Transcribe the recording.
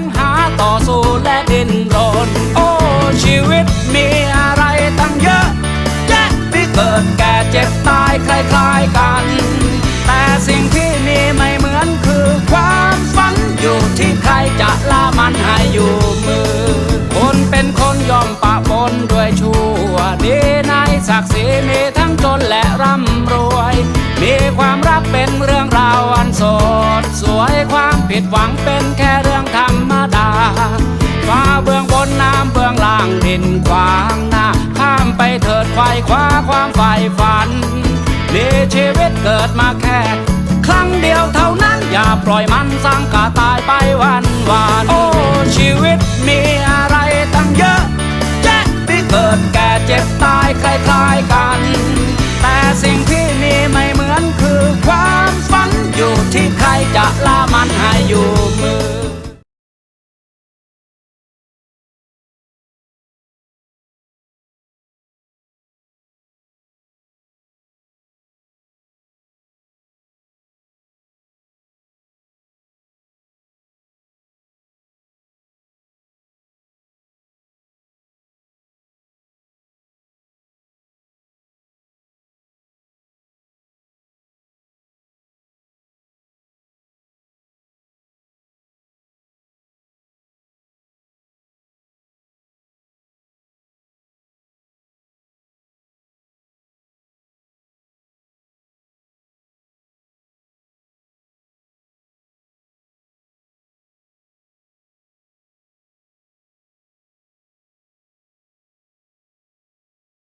งหาต่อสู้และดิ้นรน โอ้ ชีวิตมีอะไรตั้งเยอะ แยะที่เกิดแก่เจ็บตายคล้ายๆกัน แต่สิ่งที่มีไม่เหมือนคือความฝันอยู่ที่ใครจะล่ามันให้อยู่มือ คนเป็นคนยอมปะปนด้วยชั่วดีในศักดิ์ศรีมีทั้งจนและร่ำรวย มีความรักเป็นเรื่องราวอันสดสวยความ ผิดหวังเป็นแค่เรื่องธรรมดา ฟ้าเบื้องบนน้ำเบื้องล่างดินขวางหน้า ข้ามไปเถิดควายคว้าความใฝ่ฝันมีชีวิตเกิดมาแค่ ครั้งเดียวเท่านั้นอย่าปล่อยมันสังกาตายไปวันวาน